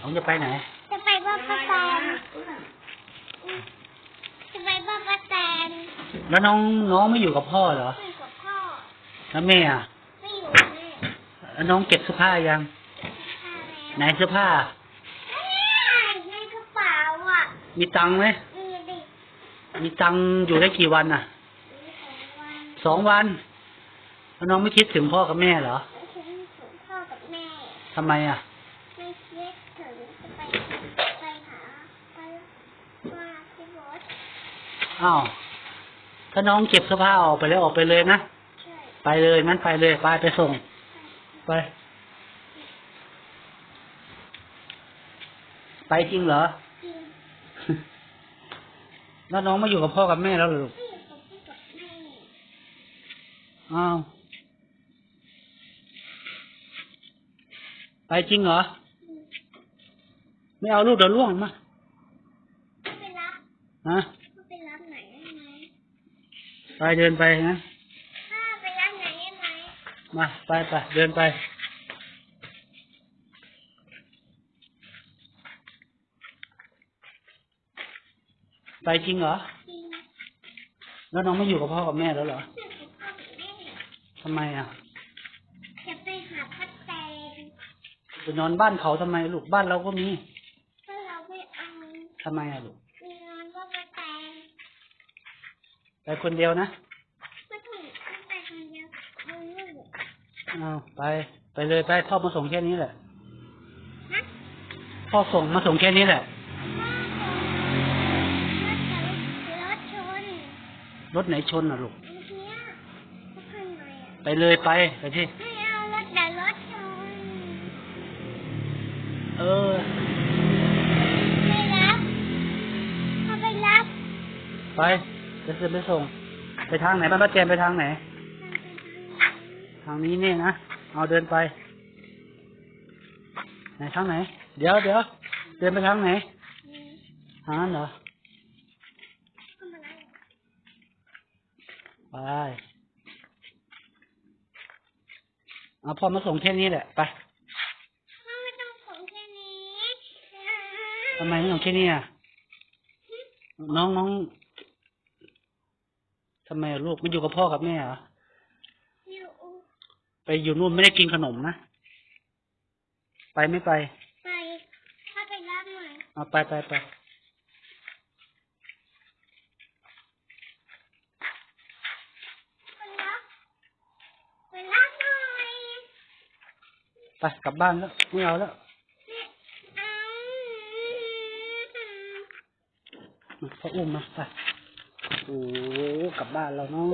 น้องจะไปไหน จะไปบ้านป้าแตนจะไปบ้านป้าแตนแล้วน้องน้องไม่อยู่กับพ่อเหรอคุยกับพ่อ แล้วแม่อะ ไม่อยู่กับแม่แล้วน้องเก็บเสื้อผ้ายังข้าไหนเสื้อผ้าแล้วในกระเป๋าอะมีตังค์ไหม มีดิมีตังค์อยู่ได้กี่วันอะ มีของวันสองวัน แล้วน้องไม่คิดถึงพ่อกับแม่เหรอแล้วฉันถึงพ่อกับแม่ ทำไมอะ ไม่คิดถึงจะไปไปหาไปมาที่รถ อ้าวถ้าน้องเก็บเสื้อผ้าออกไปแล้วออกไปเลยนะใช่ไปเลยงั้นไปเลยไปไปส่ง ไป ไปจริงเหรอจริงแล้วน้องมาอยู่กับพ่อกับแม่แล้วเหรอลูกไม่อยู่กับพี่กับแม่อ้าวไปจริงเหรอ ไม่เอาลูกเดี๋ยวล่วงมาไปรับฮะ ไปรับไหนได้ไหม ไปเดินไปนะถ้าไปรับไหนได้ไหมมาไปไปเดินไปไปจริงเหรอจริงแล้วน้องไม่อยู่กับพ่อกับแม่แล้วเหรออยู่กับพ่อกับแม่ทำไมอะ จะไปหาพัดแตงไปนอนบ้านเขาทำไมลูกบ้านเราก็มีถ้าเราไม่เอาทำไมอะลูกมีนอนก็พัดแตง ไปคนเดียวนะไม่ถูกไม่ไปคนเดียวเอาลูกเอาไป ไปเลยไปพ่อมาส่งแค่นี้แหละนะพ่อส่งมาส่งแค่นี้แหละรถชนรถไหนชนอะลูกเมื่อกี้รถคันไหนอะไปเลยไปไปที่ไม่เอารถแต่รถชนเออไม่รับเขาไปรับไป จะซื้อไปส่ง ไปทางไหนบ้านป้าแจมไปทางไหน ทางนี้เนี่ยนะ เอาเดินไป ไหนทางไหน เดี๋ยวเดี๋ยวเดินไปทางไหนทางนั้นเหรอทำอะไรไป เอาพ่อมาส่งแค่นี้แหละ ไปพ่อไม่ต้องส่งแค่นี้ทำไมไม่ส่งแค่นี้อะน้องน้อง ทำไมอะลูกไม่อยู่กับพ่อกับแม่เหรออยู่ไปอยู่นู่นไม่ได้กินขนมนะ ไปไม่ไป ไปถ้าไปรับหน่อยเอาไปไปไปไปรับไปรับหน่อยไปกลับบ้านแล้วไม่เอาแล้วเอาพ่ออุ้มมาไป โอ้กลับบ้านแล้วเนาะ